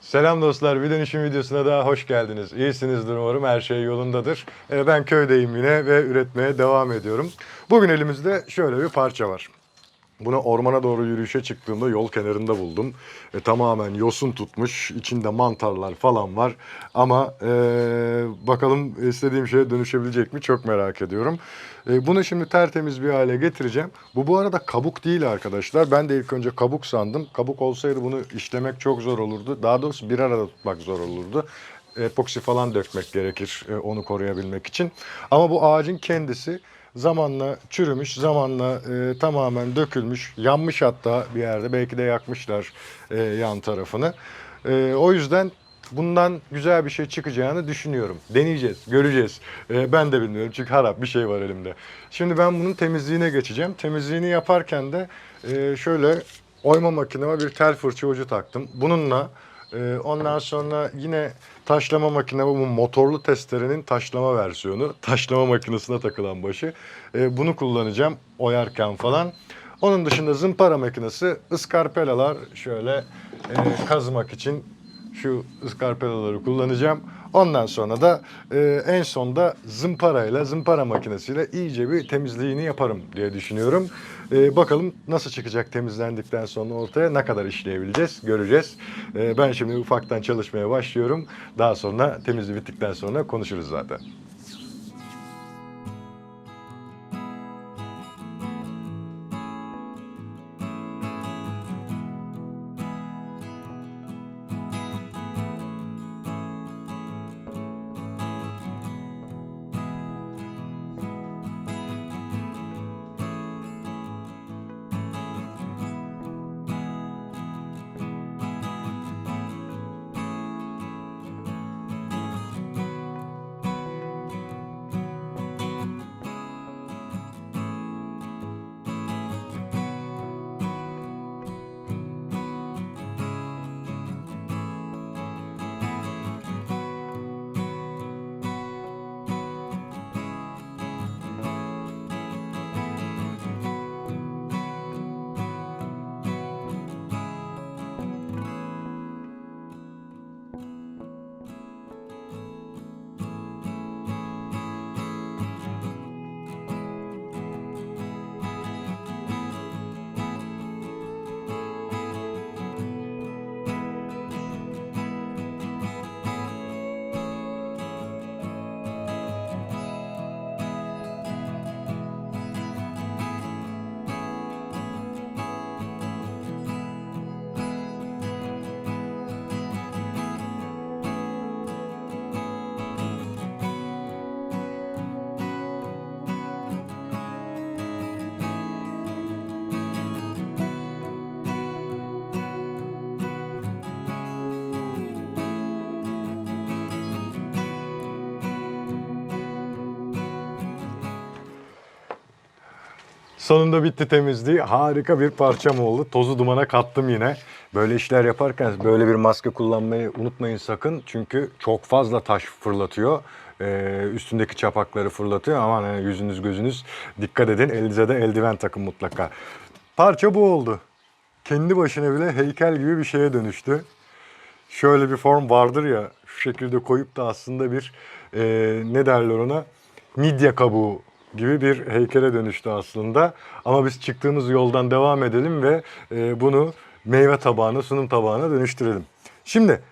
Selam dostlar, bir dönüşüm videosuna daha hoş geldiniz. İyisinizdir umarım, her şey yolundadır. Ee, Ben köydeyim yine ve üretmeye devam ediyorum. Bugün elimizde şöyle bir parça var. Bunu ormana doğru yürüyüşe çıktığımda yol kenarında buldum. E, tamamen yosun tutmuş, içinde mantarlar falan var. Ama e, bakalım istediğim şeye dönüşebilecek mi çok merak ediyorum. E, bunu şimdi tertemiz bir hale getireceğim. Bu bu arada kabuk değil arkadaşlar. Ben de ilk önce kabuk sandım. Kabuk olsaydı bunu işlemek çok zor olurdu. Daha doğrusu bir arada tutmak zor olurdu epoksi falan dökmek gerekir e, onu koruyabilmek için. Ama bu ağacın kendisi zamanla çürümüş, zamanla e, tamamen dökülmüş, yanmış hatta bir yerde. Belki de yakmışlar e, yan tarafını. E, o yüzden bundan güzel bir şey çıkacağını düşünüyorum. Deneyeceğiz, göreceğiz. E, ben de bilmiyorum çünkü harap bir şey var elimde. Şimdi ben bunun temizliğine geçeceğim. Temizliğini yaparken de e, şöyle oyma makineme bir tel fırça ucu taktım. Bununla ee, ondan sonra yine taşlama makine bu motorlu testerenin taşlama versiyonu. Taşlama makinesine takılan başı. Ee, bunu kullanacağım oyarken falan. Onun dışında zımpara makinesi, ıskarpelalar şöyle e, kazmak için şu ıskarpelaları kullanacağım. Ondan sonra da e, en sonda zımparayla, zımpara makinesiyle iyice bir temizliğini yaparım diye düşünüyorum. E, bakalım nasıl çıkacak temizlendikten sonra ortaya ne kadar işleyebileceğiz göreceğiz. E, ben şimdi ufaktan çalışmaya başlıyorum. Daha sonra temizliği bittikten sonra konuşuruz zaten. Sonunda bitti temizliği. Harika bir parçam oldu. Tozu dumana kattım yine. Böyle işler yaparken böyle bir maske kullanmayı unutmayın sakın. Çünkü çok fazla taş fırlatıyor. Ee, üstündeki çapakları fırlatıyor. Aman yani yüzünüz gözünüz dikkat edin. Elinize de eldiven takın mutlaka. Parça bu oldu. Kendi başına bile heykel gibi bir şeye dönüştü. Şöyle bir form vardır ya şu şekilde koyup da aslında bir e, ne derler ona midye kabuğu gibi bir heykele dönüştü aslında. Ama biz çıktığımız yoldan devam edelim ve e, bunu meyve tabağına, sunum tabağına dönüştürelim. Şimdi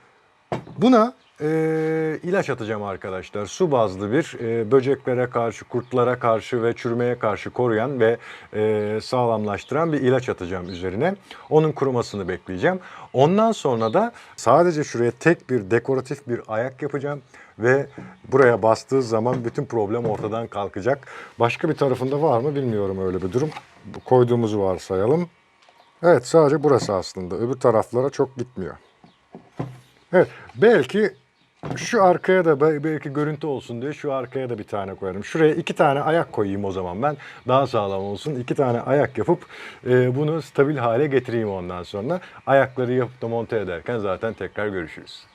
buna e, ilaç atacağım arkadaşlar. Su bazlı bir e, böceklere karşı, kurtlara karşı ve çürümeye karşı koruyan ve e, sağlamlaştıran bir ilaç atacağım üzerine. Onun kurumasını bekleyeceğim. Ondan sonra da sadece şuraya tek bir dekoratif bir ayak yapacağım ve buraya bastığı zaman bütün problem ortadan kalkacak. Başka bir tarafında var mı bilmiyorum öyle bir durum. Koyduğumuzu varsayalım. Evet sadece burası aslında. Öbür taraflara çok gitmiyor. Evet belki şu arkaya da be- belki görüntü olsun diye şu arkaya da bir tane koyarım. Şuraya iki tane ayak koyayım o zaman ben. Daha sağlam olsun. İki tane ayak yapıp e, bunu stabil hale getireyim ondan sonra. Ayakları yapıp da monte ederken zaten tekrar görüşürüz.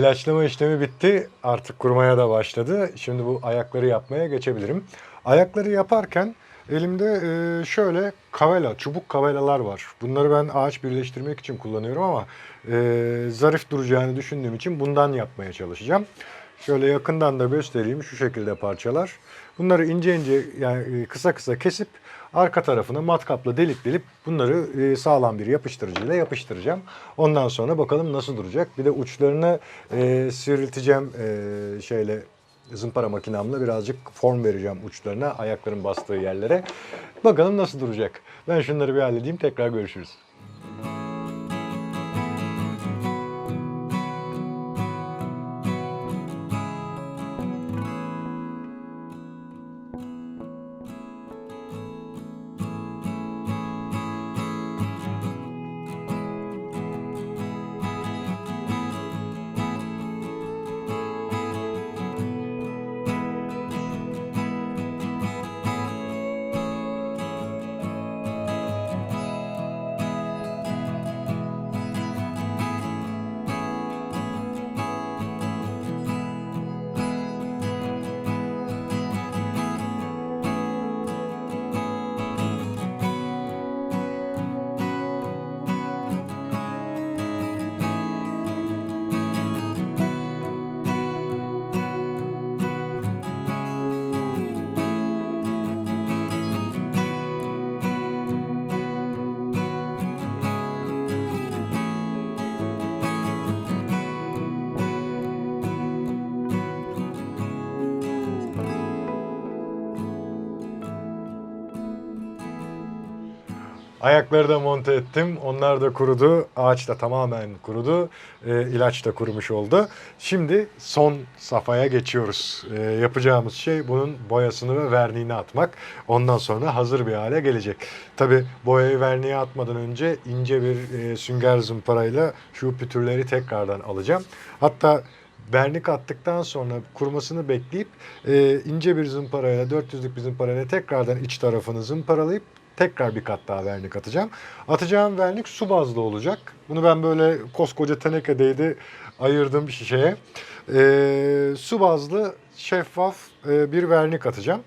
İlaçlama işlemi bitti. Artık kurumaya da başladı. Şimdi bu ayakları yapmaya geçebilirim. Ayakları yaparken elimde e, şöyle kavela, çubuk kavelalar var. Bunları ben ağaç birleştirmek için kullanıyorum ama e, zarif duracağını düşündüğüm için bundan yapmaya çalışacağım. Şöyle yakından da göstereyim şu şekilde parçalar. Bunları ince ince yani e, kısa kısa kesip arka tarafına matkapla delik delip bunları e, sağlam bir yapıştırıcıyla yapıştıracağım. Ondan sonra bakalım nasıl duracak. Bir de uçlarını e, sivrilteceğim e, şeyle zımpara makinamla birazcık form vereceğim uçlarına ayakların bastığı yerlere. Bakalım nasıl duracak. Ben şunları bir halledeyim tekrar görüşürüz. Ayakları da monte ettim. Onlar da kurudu. Ağaç da tamamen kurudu. E, ilaç da kurumuş oldu. Şimdi son safhaya geçiyoruz. E, yapacağımız şey bunun boyasını ve verniğini atmak. Ondan sonra hazır bir hale gelecek. Tabi boyayı verniğe atmadan önce ince bir e, sünger zımparayla şu pütürleri tekrardan alacağım. Hatta vernik attıktan sonra kurumasını bekleyip e, ince bir zımparayla 400'lük bir zımparayla tekrardan iç tarafını zımparalayıp tekrar bir kat daha vernik atacağım. Atacağım vernik su bazlı olacak. Bunu ben böyle koskoca tenekedeydi ayırdım şişeye. E, su bazlı şeffaf e, bir vernik atacağım.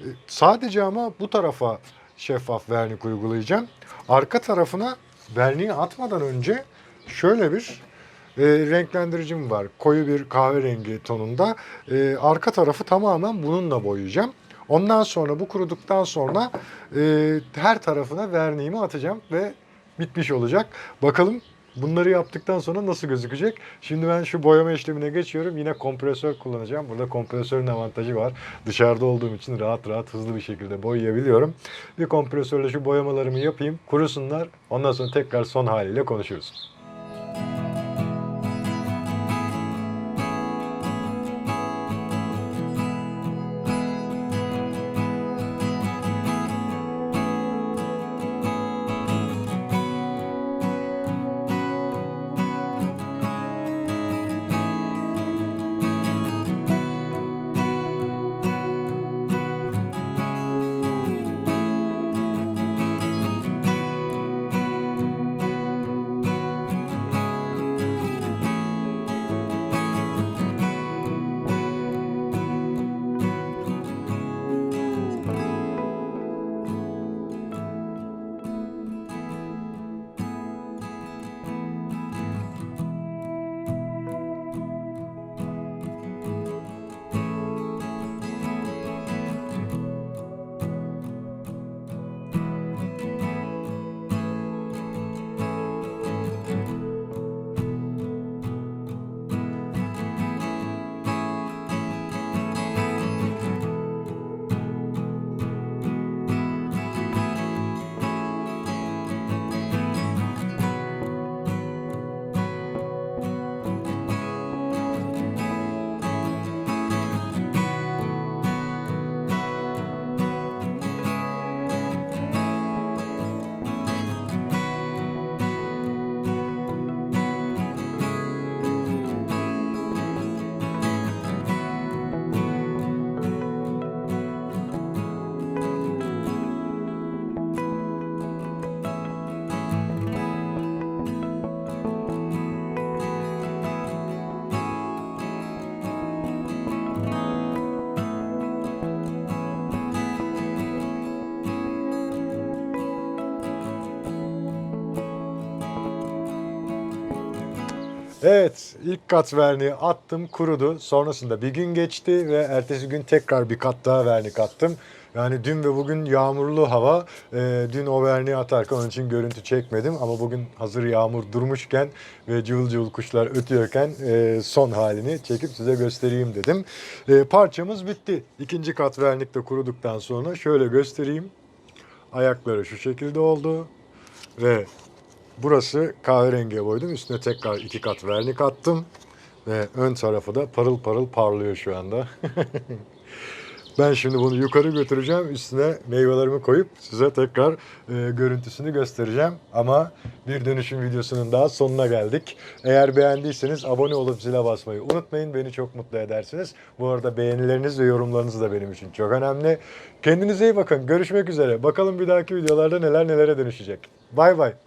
E, sadece ama bu tarafa şeffaf vernik uygulayacağım. Arka tarafına verniği atmadan önce şöyle bir e, renklendiricim var. Koyu bir kahverengi tonunda. E, arka tarafı tamamen bununla boyayacağım. Ondan sonra bu kuruduktan sonra e, her tarafına verniğimi atacağım ve bitmiş olacak. Bakalım bunları yaptıktan sonra nasıl gözükecek? Şimdi ben şu boyama işlemine geçiyorum. Yine kompresör kullanacağım. Burada kompresörün avantajı var. Dışarıda olduğum için rahat rahat hızlı bir şekilde boyayabiliyorum. Bir kompresörle şu boyamalarımı yapayım. Kurusunlar. Ondan sonra tekrar son haliyle konuşuruz. Evet, ilk kat verniği attım, kurudu. Sonrasında bir gün geçti ve ertesi gün tekrar bir kat daha vernik attım. Yani dün ve bugün yağmurlu hava. Ee, dün o verniği atarken onun için görüntü çekmedim. Ama bugün hazır yağmur durmuşken ve cıvıl cıvıl kuşlar ötüyorken e, son halini çekip size göstereyim dedim. E, parçamız bitti. İkinci kat vernik de kuruduktan sonra şöyle göstereyim. Ayakları şu şekilde oldu. Ve burası kahverengiye boydum. Üstüne tekrar iki kat vernik attım. Ve ön tarafı da parıl parıl parlıyor şu anda. ben şimdi bunu yukarı götüreceğim. Üstüne meyvelerimi koyup size tekrar e, görüntüsünü göstereceğim. Ama bir dönüşüm videosunun daha sonuna geldik. Eğer beğendiyseniz abone olup zile basmayı unutmayın. Beni çok mutlu edersiniz. Bu arada beğenileriniz ve yorumlarınız da benim için çok önemli. Kendinize iyi bakın. Görüşmek üzere. Bakalım bir dahaki videolarda neler nelere dönüşecek. Bay bay.